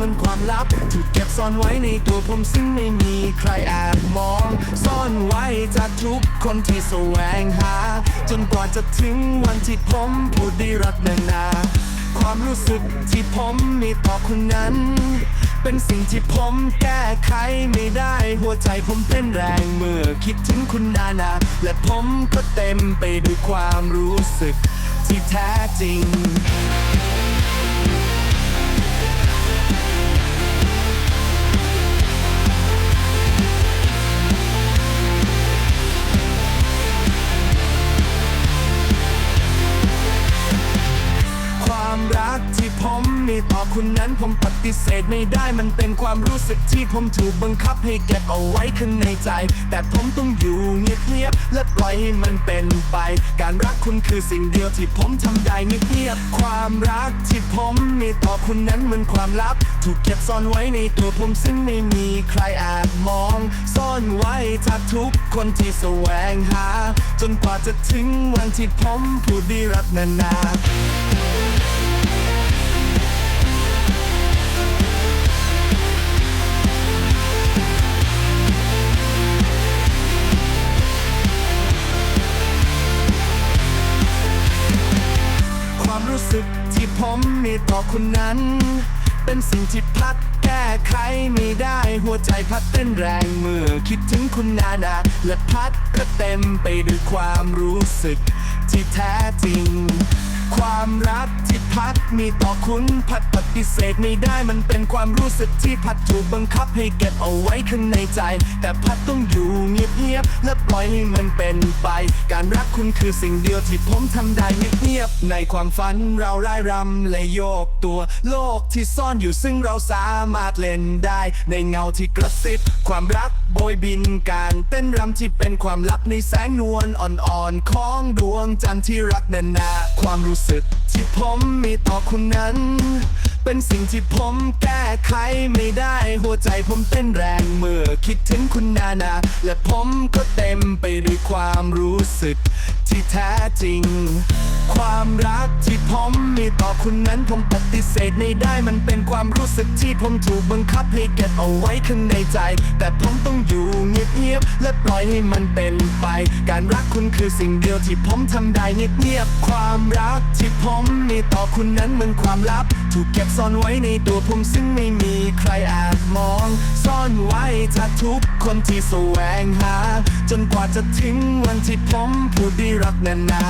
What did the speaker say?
มันความลับถูกเก็บซ่อนไว้ในตัวผมซึ่งไม่มีใครแอบมอง ซ่อนไว้จากทุกคนที่แสวงหา จนกว่าจะถึงวันที่ผมพูดได้รักนานา ความรู้สึกที่ผมมีต่อคนนั้น เป็นสิ่งที่ผมแก้ไขไม่ได้ หัวใจผมเต้นแรงเมื่อคิดถึงคุณนานา และผมก็เต็มไปด้วยความรู้สึกที่แท้จริง มีต่อคุณนั้นผมปฏิเสธไม่ได้มันเป็นความรู้สึกที่ผมถูกบังคับให้เก็บเอาไว้ข้างในใจ แต่ผมต้องอยู่เงียบๆและปล่อยให้มันเป็นไป การรักคุณคือสิ่งเดียวที่ผมทำได้เงียบๆความรักที่ผมมีต่อคุณนั้นเหมือนความลับ ถูกเก็บซ่อนไว้ในตัวผมซึ่งไม่มีใครแอบมอง ซ่อนไว้จากทุกคนที่แสวงหา จนกว่าจะถึงวันที่ผมพูดได้รักนานา มมีต่อคุณนั้น เป็นสิ่งที่พัดแก้ไขไม่ได้หัวใจพัดเต้นแรงเมื่อคิดถึงคุณนานาและพัดก็เต็มไปด้วยความรู้สึกที่แท้จริง ความรัก พัดมีต่อคุณพัดปฏิเสธไม่ได้มันเป็นความรู้สึกที่พัดถูกบังคับให้เก็บเอาไว้ข้างในใจ แต่พัดต้องอยู่เงียบๆและปล่อยให้มันเป็นไป การรักคุณคือสิ่งเดียวที่ผมทำได้เงียบๆในความฝันเราไร้รำและโยกตัว โลกที่ซ่อนอยู่ซึ่งเราสามารถเล่นได้ ในเงาที่กระซิบความรักโบยบินการเต้นรำที่เป็นความลับในแสงนวลอ่อนๆของดวงจันทร์ที่รักนานาความรู้สึกที่ผมมีต่อคุณนั้น เป็นสิ่งที่ผมแก้ไขไม่ได้ หัวใจผมเต้นแรงเมื่อคิดถึงคุณนานา และผมก็เต็มไปด้วยความรู้สึก ที่แท้จริง ความรักที่ผมมีต่อคุณนั้นผมปฏิเสธไม่ได้มันเป็นความรู้สึกที่ผมถูกบังคับให้เก็บเอาไว้ข้างในใจ แต่ผมต้องอยู่เงียบๆและปล่อยให้มันเป็นไป การรักคุณคือสิ่งเดียวที่ผมทำได้เงียบๆความรักที่ผมมีต่อคุณนั้นเหมือนความลับ ถูกเก็บซ่อนไว้ในตัวผมซึ่งไม่มีใครแอบมองซ่อน ไว้ากทุกคนที่แสวงหา จนกว่าจะถึงวันที่ผมพูดได้รักนานา